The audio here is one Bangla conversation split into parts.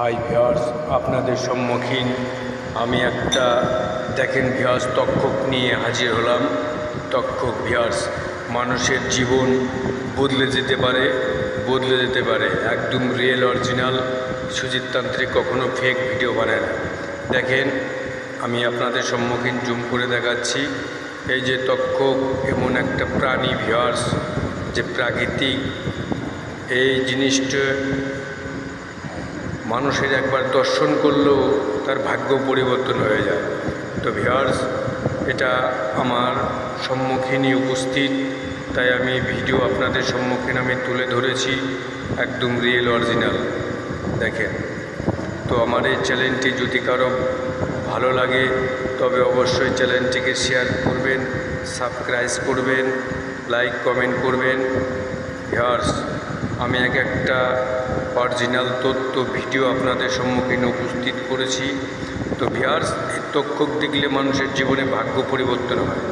হাই ভিওর্স আপনাদের সম্মুখীন আমি একটা, দেখেন ভিওর্স তক্ষক নিয়ে হাজির হলাম। তক্ষক ভিওর্স মানুষের জীবন বদলে যেতে পারে, বদলে যেতে পারে। একদম রিয়েল অরিজিনাল সুজিত তান্ত্রিক কখনো ফেক ভিডিও বানায় না। দেখেন, আমি আপনাদের সম্মুখীন জুম করে দেখাচ্ছি। এই যে তক্ষক, এমন একটা প্রাণী ভিওর্স যে প্রাকৃতিক। এই জিনিসটা মানুষের একবার দর্শন করলেও তার ভাগ্য পরিবর্তন হয়ে যায়। তো ভিওর্স এটা আমার সম্মুখীনই উপস্থিত, তাই আমি ভিডিও আপনাদের সম্মুখীন আমি তুলে ধরেছি একদম রিয়েল অরিজিনাল দেখেন, তো আমার এই চ্যানেলটি যদি কারও ভালো লাগে, তবে অবশ্যই চ্যানেলটিকে শেয়ার করবেন সাবস্ক্রাইব করবেন লাইক কমেন্ট করবেন। ভিওর্স আমি এক একটা অরিজিনাল তথ্য ভিডিও আপনাদের সম্মুখীন উপস্থিত করেছি। তো ভিওর্স এই তক্ষক দেখলে মানুষের জীবনে ভাগ্য পরিবর্তন হয়।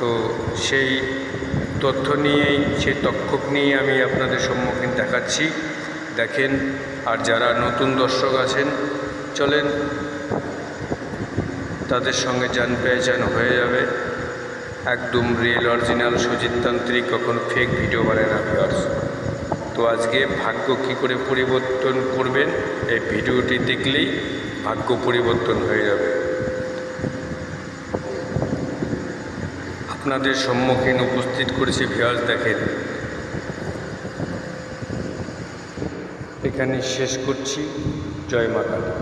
তো সেই তথ্য নিয়েই, সেই তক্ষক নিয়ে আমি আপনাদের সম্মুখীন দেখাচ্ছি। দেখেন, আর যারা নতুন দর্শক আছেন, চলেন, তাদের সঙ্গে যান পেয়েচান হয়ে যাবে। একদম রিয়েল অরিজিনাল সুজিততান্ত্রিক কখনো ফেক ভিডিও বানায় না ভিউয়ার্স তো আজকে ভাগ্য কী করে পরিবর্তন করবেন, এই ভিডিওটি দেখলেই ভাগ্য পরিবর্তন হয়ে যাবে। আপনাদের সম্মুখীন উপস্থিত করেছি ভিউয়ার্স দেখেন। এখানে শেষ করছি। জয় মা কালী